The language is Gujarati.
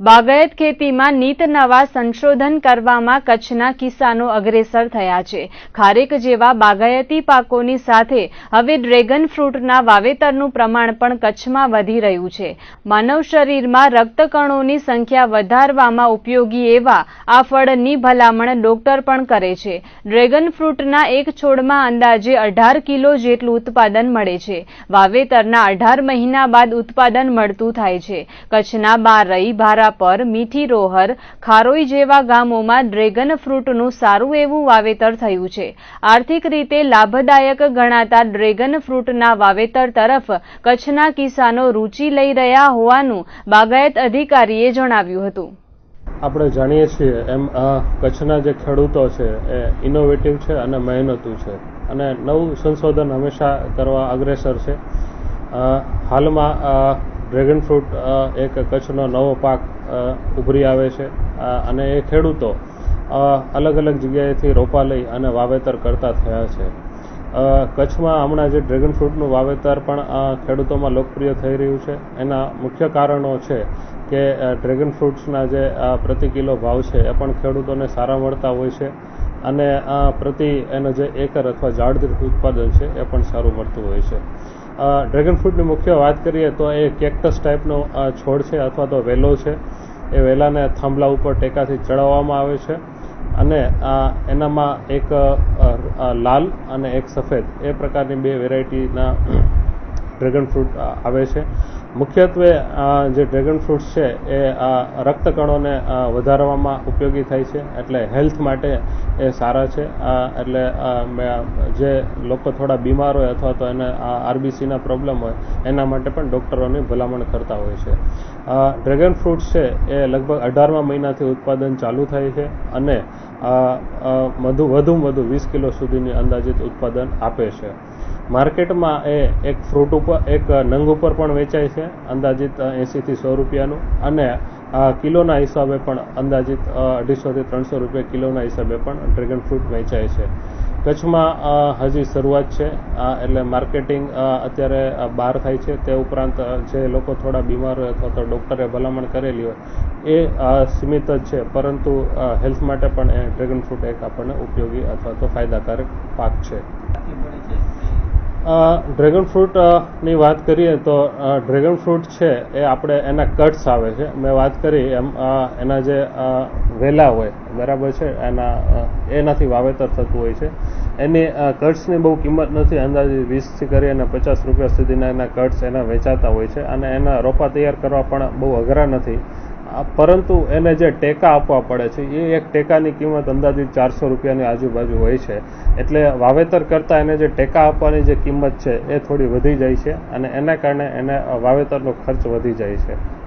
બાગાયત ખેતીમાં નીત નવા સંશોધન કરવામાં કચ્છના કિસાનો અગ્રેસર થયા છે. ખારેક જેવા બાગાયતી પાકોની સાથે હવે ડ્રેગન ફ્રૂટના વાવેતરનું પ્રમાણ પણ કચ્છમાં વધી રહ્યું છે. માનવ શરીરમાં રક્તકણોની સંખ્યા વધારવામાં ઉપયોગી એવા આ ફળની ભલામણ ડોક્ટર પણ કરે છે. ડ્રેગન ફ્રૂટના એક છોડમાં અંદાજે અઢાર કિલો જેટલું ઉત્પાદન મળે છે. વાવેતરના અઢાર મહિના બાદ ઉત્પાદન મળતું થાય છે. કચ્છના બારઈ ભારાપર મીઠી રોહર ખારોઈ જેવા ગામોમાં ડ્રેગન ફ્રૂટનું સારું એવું વાવેતર થયું છે. આર્થિક રીતે લાભદાયક ગણાતા ડ્રેગન ફ્રૂટના વાવેતર તરફ કચ્છના કિસાનો રુચિ લઈ રહ્યા હોવાનું બાગાયત અધિકારીએ જણાવ્યું હતું. આપણે જાણીએ છીએ એમ અ, કચ્છના જે ખેડૂતો છે એ ઇનોવેટિવ છે અને મહેનતુ છે અને નવું સંશોધન હંમેશા કરવા અગ્રેસર છે. હાલમાં ડ્રેગન ફ્રૂટ એક કચ્છનો નવો પાક ઉભરી આવે છે અને એ ખેડૂતો અલગ અલગ જગ્યાએથી રોપા લઈ અને વાવેતર કરતા થયા છે. કચ્છમાં હમણાં જે ડ્રેગન ફ્રૂટનું વાવેતર પણ ખેડૂતોમાં લોકપ્રિય થઈ રહ્યું છે. એના મુખ્ય કારણો છે કે ડ્રેગન ફ્રૂટ્સના જે પ્રતિ કિલો ભાવ છે, એ પણ ખેડૂતોને સારા મળતા હોય છે. અને આ પ્રતિ એનો જે એકર અથવા ઝાડદીઠ ઉત્પાદન છે, એ પણ સારું મળતું હોય છે. ડ્રેગન ફ્રૂટની મુખ્ય વાત કરીએ તો એ કેક્ટસ ટાઈપનો છોડ છે અથવા તો વેલો છે. એ વેલાને થાંભલા ઉપર ટેકાથી ચડાવવામાં આવે છે અને આ એનામાં એક લાલ અને એક સફેદ. એ પ્રકારની બે વેરાયટીના ડ્રેગન ફ્રૂટ આવે છે. મુખ્યત્વે આ જે ડ્રેગન ફ્રૂટ્સ છે, એ આ રક્તકણોને વધારવામાં ઉપયોગી થાય છે. એટલે હેલ્થ માટે એ સારા છે. આ એટલે જે લોકો થોડા બીમાર હોય અથવા તો એને આ આરબીસીના પ્રોબ્લેમ હોય, એના માટે પણ ડૉક્ટરોની ભલામણ કરતા હોય છે. આ ડ્રેગન ફ્રૂટ્સ છે, એ લગભગ અઢારમા મહિનાથી ઉત્પાદન ચાલુ થાય છે અને વધુ વધુમાં વધુ વીસ કિલો સુધીની અંદાજિત ઉત્પાદન આપે છે. માર્કેટમાં એ એક ફ્રૂટ ઉપર, એક નંગ ઉપર પણ વેચાય છે, અંદાજિત એંસીથી સો રૂપિયાનું. અને કિલોના હિસાબે પણ અંદાજિત અઢીસોથી ત્રણસો રૂપિયા કિલોના હિસાબે પણ ડ્રેગન ફ્રૂટ વેચાય છે. કચ્છમાં હજી શરૂઆત છે. એટલે માર્કેટિંગ અત્યારે બહાર થાય છે. તે ઉપરાંત જે લોકો થોડા બીમાર હોય અથવા તો ડૉક્ટરે ભલામણ કરેલી હોય, એ સીમિત જ છે. પરંતુ હેલ્થ માટે પણ એ ડ્રેગન ફ્રૂટ એક આપણને ઉપયોગી અથવા તો ફાયદાકારક પાક છે. ડ્રેગન ફ્રૂટની વાત કરીએ તો ડ્રેગન ફ્રૂટ છે એ આપણે એના કટ્સ આવે છે. મેં વાત કરી એમ એના જે વેલા હોય, બરાબર છે? એના એનાથી વાવેતર થતું હોય છે. એની કટ્સની બહુ કિંમત નથી. અંદાજે વીસથી કરી અને પચાસ રૂપિયા સુધીના એના કટ્સ એના વેચાતા હોય છે. અને એના રોપા તૈયાર કરવા પણ બહુ અઘરા નથી. પરંતુ એને જે ટેકા આપવા પડે છે, એ એક ટેકાની કિંમત અંદાજિત ચારસો રૂપિયાની આજુબાજુ હોય છે. એટલે વાવેતર કરતાં એને જે ટેકા આપવાની જે કિંમત છે, એ થોડી વધી જાય છે અને એના કારણે એને વાવેતરનો ખર્ચ વધી જાય છે.